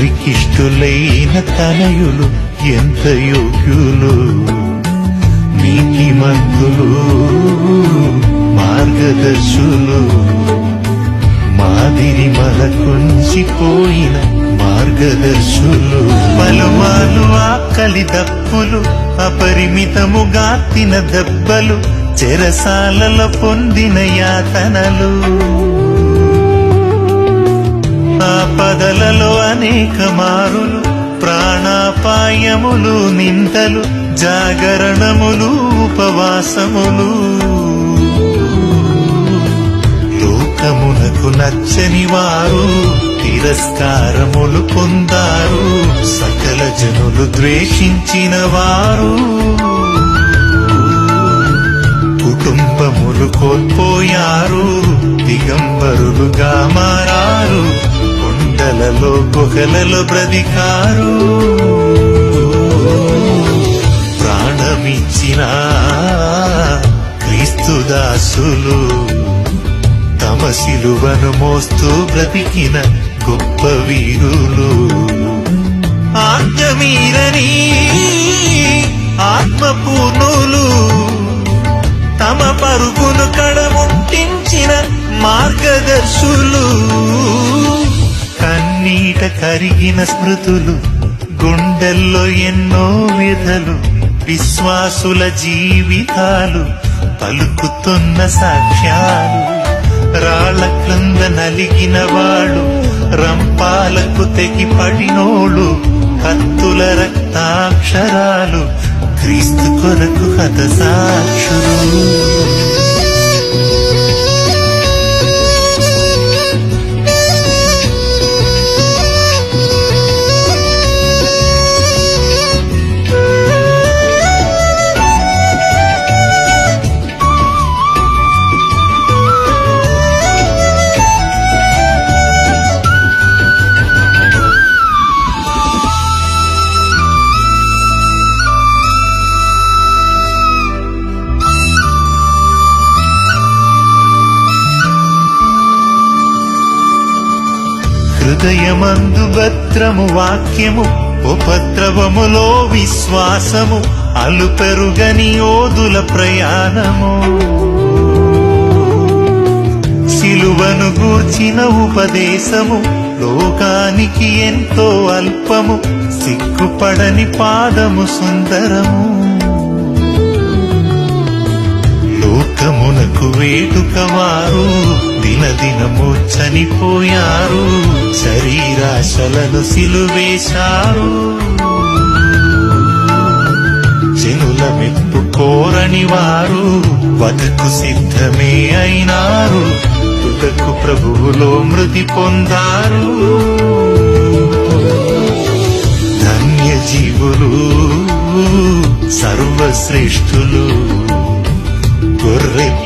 రికిష్టులైన తనయులు ఎంత యోగ్యులు. నీతిమంతులు మార్గదర్శులు. మాదిరి మలకుంచిపోయిన మార్గదర్శులు. పలుమాలు ఆకలి దప్పులు అపరిమితముగా తిన దెబ్బలు చెరసాలలో పొందిన యాతనలు. ఆపదలలో అనేక మారులు ప్రాణాపాయములు నింతలు జాగరణములు ఉపవాసములు. లోకమునకు నచ్చని వారు తిరస్కారములు పొందారు సకల జనులు ద్వేషించిన వారు. కుటుంబములు కోల్పోయారు దిగంబరులుగా మారారు కొండలలో గుహలలో బ్రతికారు. ప్రాణమిచ్చిన క్రీస్తుదాసులు తమ శిలువను మోస్తూ బ్రతికిన గొప్ప వీరులు. ఆజ్ఞమీరని ఆత్మపూ మార్గదర్శులు కన్నీట కరిగిన స్మృతులు గుండెల్లో ఎన్నో వ్యధలు విశ్వాసుల జీవితాలు పలుకుతున్న సాక్ష్యాలు. రాళ్ళ క్రింద నలిగిన వాళ్ళు రంపాలకు తెగిపడినోడు కత్తుల రక్తాక్షరాలు క్రీస్తు కొరకు హత సాక్షులు హృదయమందు భద్రము వాక్యము ఉపద్రవములో విశ్వాసము అలుపెరుగని ఓదుల ప్రయాణము. సిలువను గూర్చిన ఉపదేశము లోకానికి ఎంతో అల్పము సిగ్గుపడని పాదము సుందరము. లోకమునకు వేడుక వారు దినదినము చనిపోయారు. శరీరాశలను సిలువేశారు. జనుల మెప్పు కోరని వారు వదకు సిద్ధమే అయినారు. తుదకు ప్రభువులో మృతి పొందారు. ధన్య జీవులు సర్వశ్రేష్ఠులు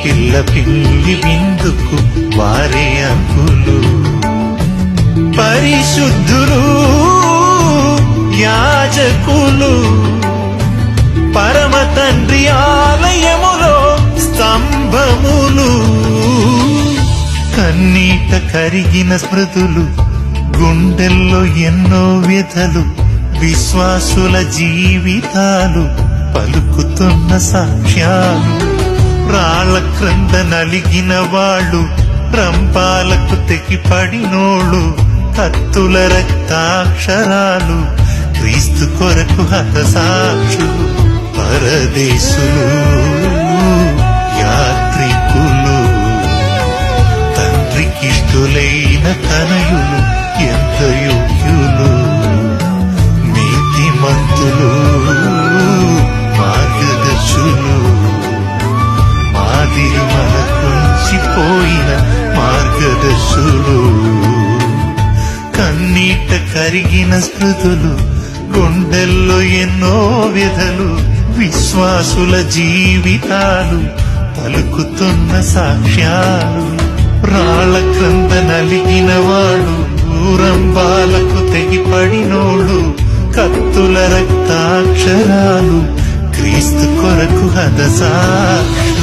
పిల్ల పిల్లి విందుకు వారే అంకులు పరిశుద్ధులు యాజకులు పరమ తండ్రి ఆలయములో స్తంభములు. కన్నీట కరిగిన స్మృతులు గుండెల్లో ఎన్నో వ్యధలు విశ్వాసుల జీవితాలు పలుకుతున్న సాక్ష్యాలు. రాళ్ళ క్రంద నలిగిన వాళ్ళు రంపాలకు తెగిపడినోళ్ళు కత్తుల రక్తాక్షరాలు క్రీస్తు కొరకు హతసాక్షులు పరదేశులు యాత్రికులు తండ్రికిష్టులైన తనయులు. మనకుంచిపోయిన కన్నీట కరిగిన స్మృతులు గుండెల్లో ఎన్నో విధలు విశ్వాసుల జీవితాలు పలుకుతున్న సాక్ష్యాలు. రాళ్ళ క్రింద నలిగిన వాడు ఊరంబాలకు తెగిపడినోడు కత్తుల రక్తాక్షరాలు క్రీస్తు కొరకు హదసాక్షులు